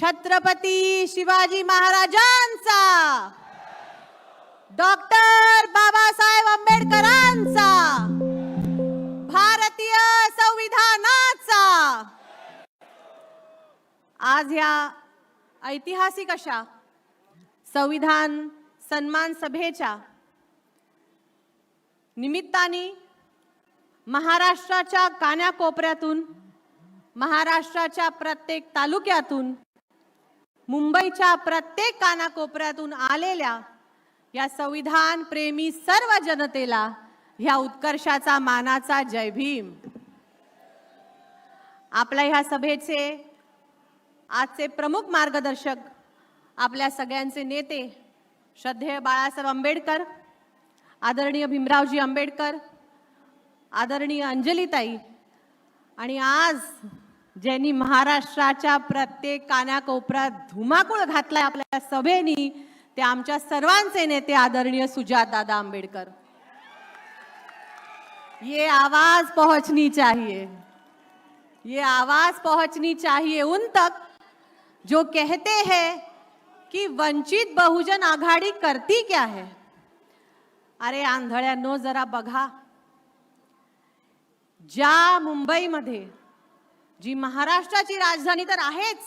छत्रपती शिवाजी महाराजांचा. डॉक्टर बाबासाहेब आंबेडकरांचा. भारतीय संविधानाचा. आज ह्या ऐतिहासिक अशा संविधान सन्मान सभेच्या निमित्ताने महाराष्ट्राच्या कान्याकोपऱ्यातून महाराष्ट्राच्या प्रत्येक तालुक्यातून मुंबईच्या प्रत्येक कानाकोपऱ्यातून आलेल्या या संविधान प्रेमी सर्व जनतेला ह्या उत्कर्षाचा मानाचा जय भीम. आपल्या ह्या सभेचे आजचे प्रमुख मार्गदर्शक आपल्या सगळ्यांचे नेते श्रद्धेय बाळासाहेब आंबेडकर आदरणीय भीमरावजी आंबेडकर आदरणीय अंजलीताई आणि आज ज्यांनी महाराष्ट्राच्या प्रत्येक कानाकोपऱ्यात धुमाकूळ घातलाय आपल्या सभेनी ते आमच्या सर्वांचे नेते आदरणीय सुजात दादा आंबेडकर. ये आवाज पहुंचनी चाहिए. ये आवाज पहुंचनी चाहिए उन तक जो कहते हैं कि वंचित बहुजन आघाडी करती क्या है? अरे आंधळ्यांनो जरा बघा. ज्या मुंबईमध्ये जी महाराष्ट्राची राजधानी तर आहेच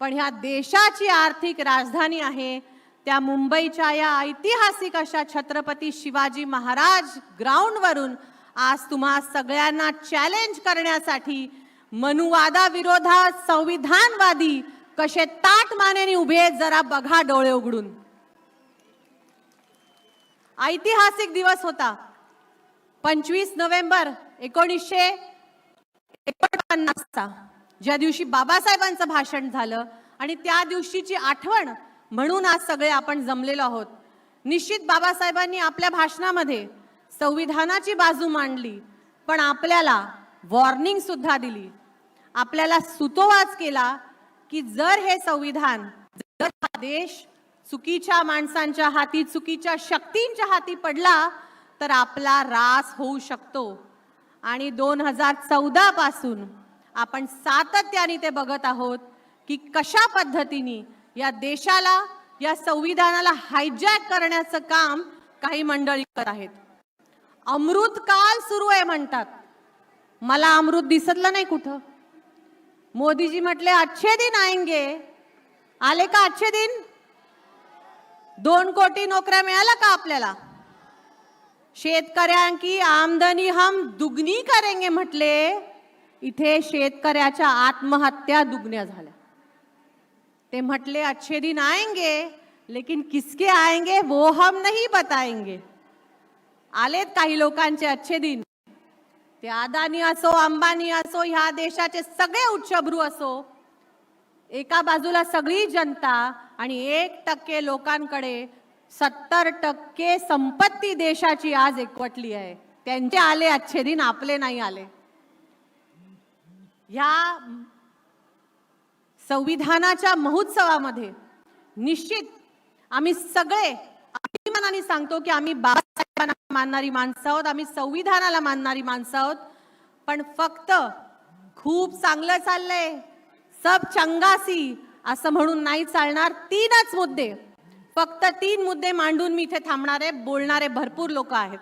पण ह्या देशाची आर्थिक राजधानी आहे. त्या मुंबईच्या या ऐतिहासिक अशा छत्रपती शिवाजी महाराज ग्राउंडवरून आज तुम्हा सगळ्यांना चॅलेंज करण्यासाठी मनुवादाविरोधात संविधानवादी कसे ताट मानेने उभे आहेत जरा बघा डोळे उघडून. ऐतिहासिक दिवस होता. पंचवीस नोव्हेंबर एकोणीसशे पन्नासचा ज्या दिवशी बाबासाहेबांचं भाषण झालं आणि त्या दिवशीची आठवण म्हणून आज सगळे आपण जमलेलो आहोत. निश्चित बाबासाहेबांनी आपल्या भाषणामध्ये संविधानाची बाजू मांडली पण आपल्याला वॉर्निंग सुद्धा दिली. आपल्याला सुतोवाच केला की जर हे संविधान जर हा देश चुकीच्या माणसांच्या हाती चुकीच्या शक्तींच्या हाती पडला तर आपला रास होऊ शकतो. आणि दोन हजार चौदा पासून आपण सातत्याने ते बघत आहोत की कशा पद्धतीने या देशाला या संविधानाला हायजॅक करण्याचं काम काही मंडळी करत आहेत. अमृत काल सुरू आहे म्हणतात. मला अमृत दिसतलं नाही कुठं. मोदीजी म्हटले अच्छे दिन आएंगे. आले का अच्छे दिन? दोन कोटी नोकऱ्या मिळाल्या का आपल्याला? शेतकऱ्यांकी आमदनी हम दुगनी करेंगे म्हटले. इथे शेतकऱ्याच्या आत्महत्या दुगण्या झाल्या. ते म्हटले अच्छे दिन आएंगे लेकिन किसके आएंगे वो हम नहीं बताएंगे. आलेत काही लोकांचे अच्छे दिन ते अदानी असो अंबानी असो ह्या देशाचे सगळे उच्चभ्रू असो एका बाजूला सगळी जनता आणि एक टक्के लोकांकडे सत्तर टक्के संपत्ती देशाची आज एकवटली आहे. त्यांचे आले अच्छे दिन आपले नाही आले. ह्या संविधानाच्या महोत्सवामध्ये निश्चित आम्ही सगळे अभिमानाने सांगतो की आम्ही बाबासाहेबांना मानणारी माणसं आहोत आम्ही संविधानाला मानणारी माणसं आहोत. पण फक्त खूप चांगलं चाललंय. सब चंगासी असं म्हणून नाही चालणार तीनच मुद्दे. फक्त तीन मुद्दे मांडून मी इथे थांबणारे बोलणारे भरपूर लोक आहेत.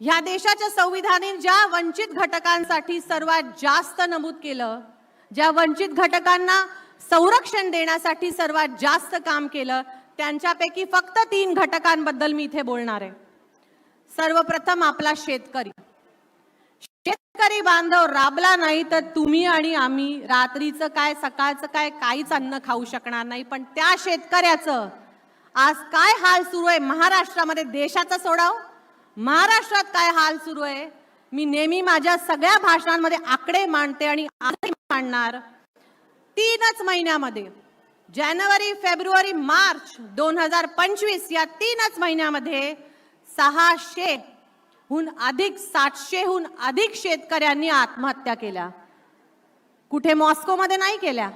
ह्या देशाच्या संविधानाने ज्या वंचित घटकांसाठी सर्वात जास्त नमूद केलं ज्या वंचित घटकांना संरक्षण देण्यासाठी सर्वात जास्त काम केलं त्यांच्यापैकी फक्त तीन घटकांबद्दल मी इथे बोलणार आहे. सर्वप्रथम आपला शेतकरी. शेतकरी बांधव राबला नाही तर तुम्ही आणि आम्ही रात्रीचं काय सकाळचं काय काहीच अन्न खाऊ शकणार नाही. पण त्या शेतकऱ्याचं आज काय हाल सुरू आहे महाराष्ट्रामध्ये देशाचा सोडाव? महाराष्ट्रात काय हाल सुरू आहे? मी नेहमी माझ्या सगळ्या भाषणांमध्ये आकडे मांडते आणि आजही मांडणार. तीनच महिन्यामध्ये जानेवारी फेब्रुवारी मार्च दोन हजार पंचवीस या तीनच महिन्यामध्ये सहाशे हून अधिक सातशेहून अधिक शेतकऱ्यांनी आत्महत्या केल्या. कुठे मॉस्कोमध्ये नाही केल्या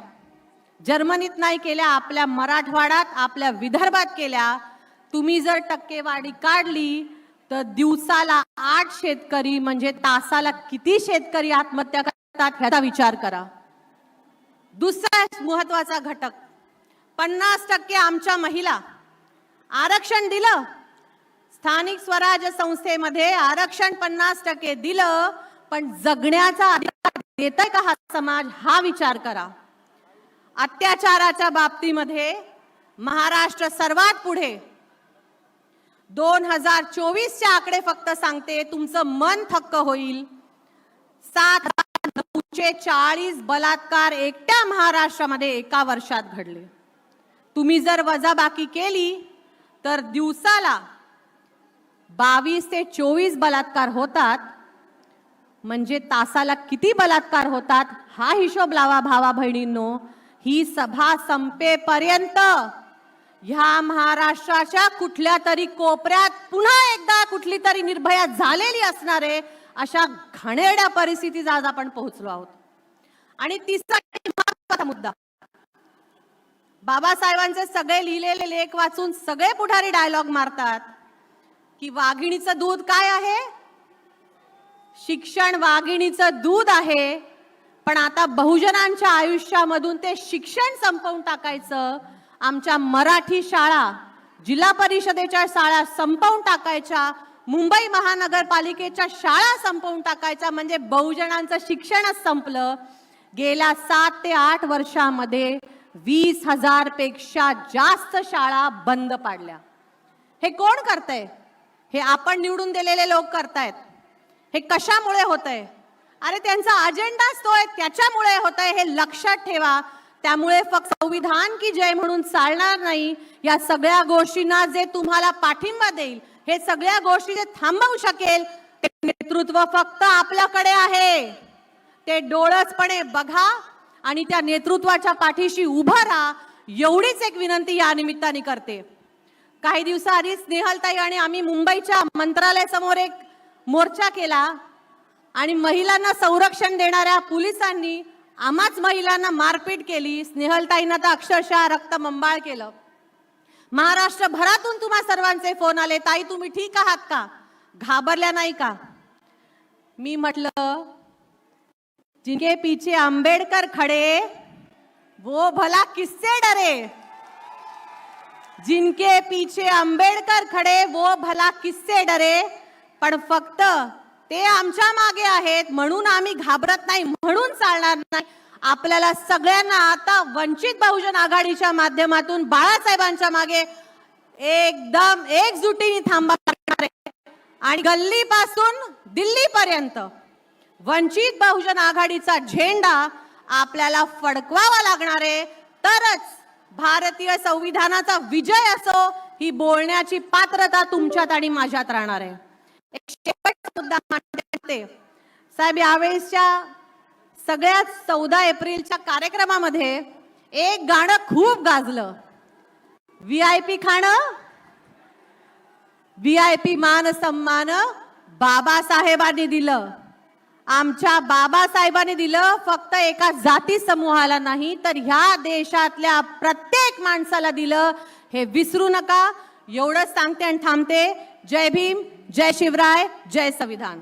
जर्मनीत नाही केल्या आपल्या मराठवाड्यात आपल्या विदर्भात केल्या. तुम्ही जर टक्केवारी काढली तर दिवसाला आठ शेतकरी म्हणजे तासाला किती शेतकरी आत्महत्या करतात ह्याचा विचार करा. दुसरा महत्त्वाचा घटक पन्नास टक्के आमच्या महिला आरक्षण दिलं. स्थानिक स्वराज्य संस्थेमध्ये आरक्षण पन्नास टक्के दिलं पण जगण्याचा अधिकार देतय का हा समाज हा विचार करा. अत्याचाराच्या बाबतीमध्ये महाराष्ट्र सर्वात पुढे दोन हजार चोवीसचे आकडे फक्त सांगते तुमचं मन थक्क होईल. सात नऊशे चाळीस बलात्कार एकट्या महाराष्ट्रामध्ये एका वर्षात घडले. तुम्ही जर वजाबाकी केली तर दिवसाला बावीस ते चोवीस बलात्कार होतात. म्हणजे तासाला किती बलात्कार होतात हा हिशोब लावा भावा बहिणींनो. ही सभा संपेपर्यंत. ह्या महाराष्ट्राच्या कुठल्या तरी कोपऱ्यात पुन्हा एकदा कुठली तरी निर्भया झालेली असणारे अशा घाणेरड्या परिस्थितीत आज आपण पोहोचलो आहोत. आणि तिसरा मुद्दा. बाबासाहेबांचे सगळे लिहिलेले लेख वाचून सगळे पुढारी डायलॉग मारतात की वाघिणीचं दूध काय आहे? शिक्षण वाघिणीचं दूध आहे पण आता बहुजनांच्या आयुष्यामधून ते शिक्षण संपवून टाकायचं आमच्या मराठी शाळा जिल्हा परिषदेच्या शाळा संपवून टाकायच्या मुंबई महानगरपालिकेच्या शाळा संपवून टाकायच्या म्हणजे बहुजनांचं शिक्षणच संपलं. गेल्या सात ते आठ वर्षामध्ये वीस हजारपेक्षा जास्त शाळा बंद पाडल्या. हे कोण करतंय? हे आपण निवडून दिलेले लोक करतायत. हे कशामुळे होत आहे अरे त्यांचा अजेंडाच तो आहे त्याच्यामुळे होत आहे हे लक्षात ठेवा. त्यामुळे फक्त संविधान की जय म्हणून चालणार नाही या सगळ्या गोष्टींना जे तुम्हाला पाठिंबा देईल हे सगळ्या गोष्टी जे थांबवू शकेल ते नेतृत्व फक्त आपल्याकडे आहे. ते डोळसपणे बघा आणि त्या नेतृत्वाच्या पाठीशी उभं राहा एवढीच एक विनंती या निमित्ताने करते. काही दिवसाआधी स्नेहलताई आणि आम्ही मुंबईच्या मंत्रालयासमोर एक मोर्चा केला आणि महिलांना संरक्षण देणाऱ्या पोलिसांनी आम्हाच महिलांना मारपीट केली स्नेहलताईंना तर अक्षरशः रक्तमंबाळ केलं. महाराष्ट्रभरातून तुम्हा सर्वांचे फोन आले. ताई तुम्ही ठीक आहात का? घाबरल्या नाही का? मी म्हटलं जिनके पीछे आंबेडकर खड़े वो भला किससे डरे? जिनके पीछे आंबेडकर खडे वो भला किससे डरे? पण फक्त ते आमच्या मागे आहेत म्हणून आम्ही घाबरत नाही म्हणून चालणार नाही. आपल्याला सगळ्यांना आता वंचित बहुजन आघाडीच्या माध्यमातून बाळासाहेबांच्या मागे एकदम एकजुटीने थांबा लागणार आणि गल्लीपासून दिल्लीपर्यंत वंचित बहुजन आघाडीचा झेंडा आपल्याला फडकवावा लागणार आहे. तरच भारतीय संविधानाचा विजय असो ही बोलण्याची पात्रता तुमच्यात आणि माझ्यात राहणार आहे. होते. साहेब यावेळेसच्या सगळ्यात चौदा एप्रिलच्या कार्यक्रमामध्ये एक गाणं खूप गाजलं. व्ही आय पी खाणं व्ही आय पी मान सन्मान बाबासाहेबांनी दिलं. आमच्या बाबासाहेबांनी दिलं फक्त एका जाती समूहाला नाही तर ह्या देशातल्या प्रत्येक माणसाला दिलं. हे विसरू नका एवढंच सांगते आणि थांबते. जय भीम जय शिवराय जय संविधान.